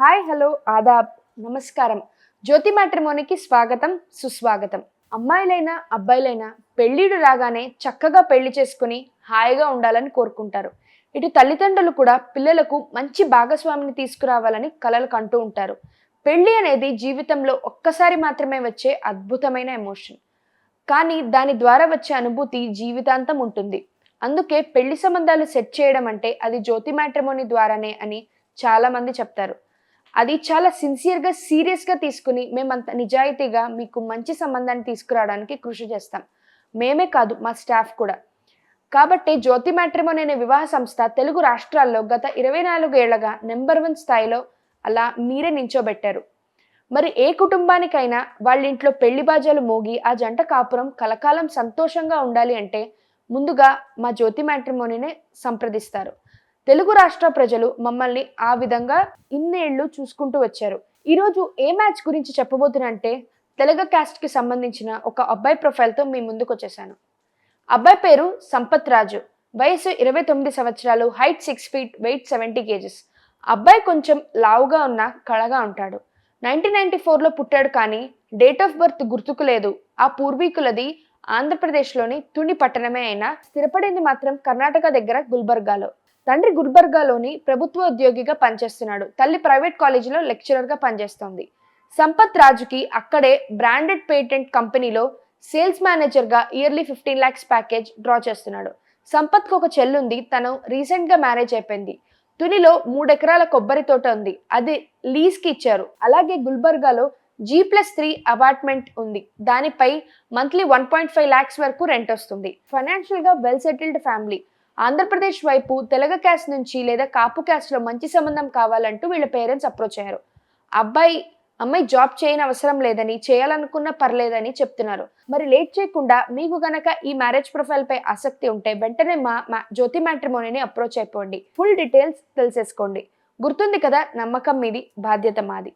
Hi hello Aadab నమస్కారం. జ్యోతి మ్యాట్రిమోనికి స్వాగతం సుస్వాగతం. అమ్మాయిలైనా అబ్బాయిలైనా పెళ్ళిడు రాగానే చక్కగా పెళ్ళి చేసుకుని హాయిగా ఉండాలని కోరుకుంటారు. ఇటు తల్లిదండ్రులు కూడా పిల్లలకు మంచి భాగస్వామిని తీసుకురావాలని కలలు కంటూ ఉంటారు. పెళ్ళి అనేది జీవితంలో ఒక్కసారి మాత్రమే వచ్చే అద్భుతమైన ఎమోషన్. కానీ దాని ద్వారా వచ్చే అనుభూతి జీవితాంతం ఉంటుంది. అందుకే పెళ్ళి సంబంధాలు సెట్ చేయడం అంటే అది జ్యోతి మ్యాట్రిమోని ద్వారానే అని చాలామంది చెప్తారు. అది చాలా సిన్సియర్గా సీరియస్గా తీసుకుని మేమంత నిజాయితీగా మీకు మంచి సంబంధాన్ని తీసుకురావడానికి కృషి చేస్తాం. మేమే కాదు మా స్టాఫ్ కూడా. కాబట్టి జ్యోతి మ్యాట్రిమోని అనే వివాహ సంస్థ తెలుగు రాష్ట్రాల్లో గత ఇరవై నాలుగేళ్ళగా నెంబర్ వన్ స్థాయిలో అలా మీరే నించోబెట్టారు. మరి ఏ కుటుంబానికైనా వాళ్ళ ఇంట్లో పెళ్ళి బాజాలు మోగి ఆ జంట కాపురం కలకాలం సంతోషంగా ఉండాలి అంటే ముందుగా మా జ్యోతి మ్యాట్రిమోనీనే సంప్రదిస్తారు. తెలుగు రాష్ట్ర ప్రజలు మమ్మల్ని ఆ విధంగా ఇన్నేళ్ళు చూసుకుంటూ వచ్చారు. ఈరోజు ఏ మ్యాచ్ గురించి చెప్పబోతున్నంటే తెలుగు క్యాస్ట్కి సంబంధించిన ఒక అబ్బాయి ప్రొఫైల్తో మీ ముందుకు వచ్చేసాను. అబ్బాయి పేరు సంపత్ రాజు. వయసు ఇరవై తొమ్మిది సంవత్సరాలు height six feet weight seventy kgs అబ్బాయి కొంచెం లావుగా ఉన్న కళగా ఉంటాడు. నైన్టీన్ నైన్టీ ఫోర్లో పుట్టాడు కానీ డేట్ ఆఫ్ బర్త్ గుర్తుకు లేదు. ఆ పూర్వీకులది ఆంధ్రప్రదేశ్లోని తుని పట్టణమే అయినా స్థిరపడింది మాత్రం కర్ణాటక దగ్గర గుల్బర్గాలో. తండ్రి గుల్బర్గాలోని ప్రభుత్వ ఉద్యోగిగా పనిచేస్తున్నాడు. తల్లి ప్రైవేట్ కాలేజీలో లెక్చరర్గా పనిచేస్తోంది. సంపత్ రాజుకి అక్కడే బ్రాండెడ్ పేటెంట్ కంపెనీలో సేల్స్ మేనేజర్గా yearly fifteen lakhs package draw చేస్తున్నాడు. సంపత్కు ఒక చెల్లుంది. తను రీసెంట్గా మ్యారేజ్ అయిపోయింది. తునిలో మూడెకరాల కొబ్బరి తోట ఉంది. అది లీజ్కి ఇచ్చారు. అలాగే గుల్బర్గాలో జీ ప్లస్ త్రీ అపార్ట్మెంట్ ఉంది. దానిపై monthly one point five lakhs వరకు రెంట్ వస్తుంది. ఫైనాన్షియల్గా వెల్ సెటిల్డ్ ఫ్యామిలీ. ఆంధ్రప్రదేశ్ వైపు తెలగ క్యాస్ట్ నుంచి లేదా కాపు క్యాస్ట్లో మంచి సంబంధం కావాలంటూ వీళ్ళ పేరెంట్స్ అప్రోచ్ అయ్యారు. అబ్బాయి అమ్మాయి జాబ్ చేయని అవసరం లేదని చేయాలనుకున్నా పర్లేదని చెప్తున్నారు. మరి లేట్ చేయకుండా మీకు గనక ఈ మ్యారేజ్ ప్రొఫైల్ పై ఆసక్తి ఉంటే వెంటనే మా మా జ్యోతి మ్యాట్రిమోనీని అప్రోచ్ అయిపోండి. ఫుల్ డీటెయిల్స్ తెలిసేసుకోండి. గుర్తుంది కదా నమ్మకం మీది బాధ్యత మాది.